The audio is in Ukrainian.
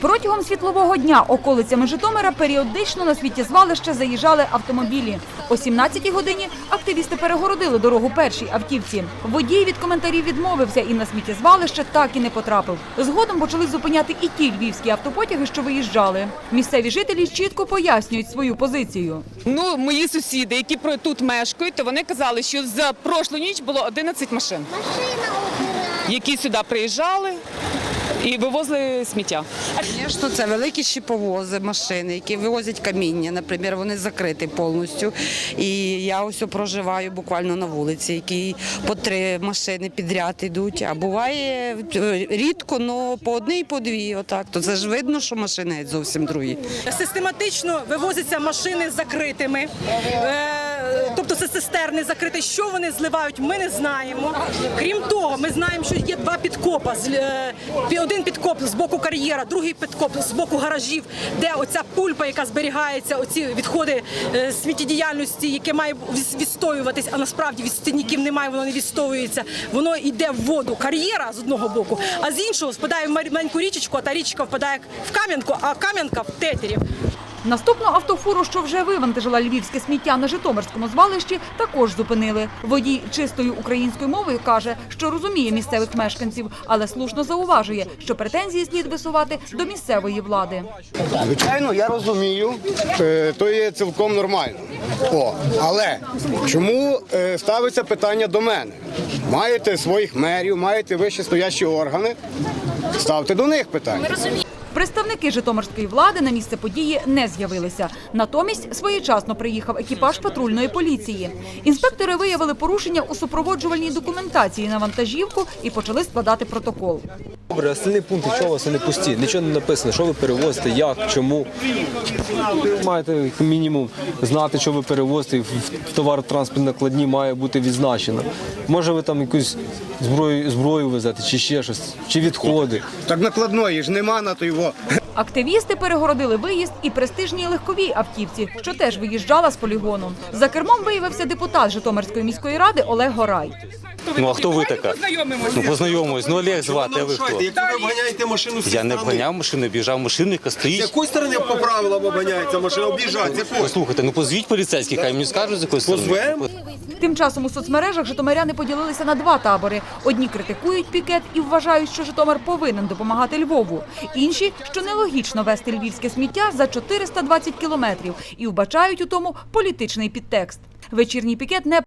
Протягом світлового дня околицями Житомира періодично на сміттєзвалище заїжджали автомобілі. О 17-й годині активісти перегородили дорогу першій автівці. Водій від коментарів відмовився і на сміттєзвалище так і не потрапив. Згодом почали зупиняти і ті львівські автопотяги, що виїжджали. Місцеві жителі чітко пояснюють свою позицію. Ну, мої сусіди, які тут мешкають, то вони казали, що за прошлу ніч було 11 машин, які сюди приїжджали і вивозили сміття. Звісно, це великі щиповози, машини, які вивозять каміння. Наприклад, вони закриті повністю. І я ось проживаю буквально на вулиці, які по три машини підряд йдуть. А буває е, рідко, але по одній, по дві. Отак. То це ж видно, що машини зовсім другі. Систематично вивозяться машини з закритими, е, тобто це цистерни закриті. Що вони зливають, ми не знаємо. Крім того, ми знаємо, що є два підкопа. Е, Один підкоп з боку кар'єра, другий підкоп з боку гаражів, де оця пульпа, яка зберігається, оці відходи е, сміттєдіяльності, яке має відстоюватись, а насправді від стінників немає, воно не відстоюється. Воно йде в воду. Кар'єра з одного боку, а з іншого спадає в маленьку річечку, а та річка впадає в кам'янку, а кам'янка в тетері. Наступну автофуру, що вже вивантажила львівське сміття на Житомирському звалищі, також зупинили. Водій чистою українською мовою каже, що розуміє місцевих мешканців, але слушно зауважує, що претензії слід висувати до місцевої влади. Звичайно, я розумію, е, то є цілком нормально. О, але чому е, ставиться питання до мене? Маєте своїх мерів, маєте вище стоящі органи, ставте до них питання. Представники Житомирської влади на місце події не з'явилися. Натомість своєчасно приїхав екіпаж патрульної поліції. Інспектори виявили порушення у супроводжувальній документації на вантажівку і почали складати протокол. Добре, остальні пункти, у вас вони пусті, нічого не написано, що ви перевозите, як, чому. Ви маєте як мінімум знати, що ви перевозите, в товаротранспортній накладні має бути відзначено. Може ви там якусь зброю, зброю везете, чи ще щось, чи відходи. Так накладної ж нема на то його. Активісти перегородили виїзд і престижній легковій автівці, що теж виїжджала з полігону. За кермом виявився депутат Житомирської міської ради Олег Горай. Ну а хто ви така? Ну познайомились. Ну Олег звати, а ви хто? Як ви обганяєте машину з Я не обганяв машину, біжав машину, яка З стоїть. якої сторони по правилам обганяється машина? Об'їжджати, з якої? Послухайте, ну позвіть поліцейських, хай мені скажуть, з якої сторони. Позвемо? Тим часом у соцмережах житомиряни поділилися на два табори. Одні критикують пікет і вважають, що Житомир повинен допомагати Львову. Інші, що нелогічно вести львівське сміття за 420 кілометрів і вбачають у тому політичний підтекст. Вечірній пікет не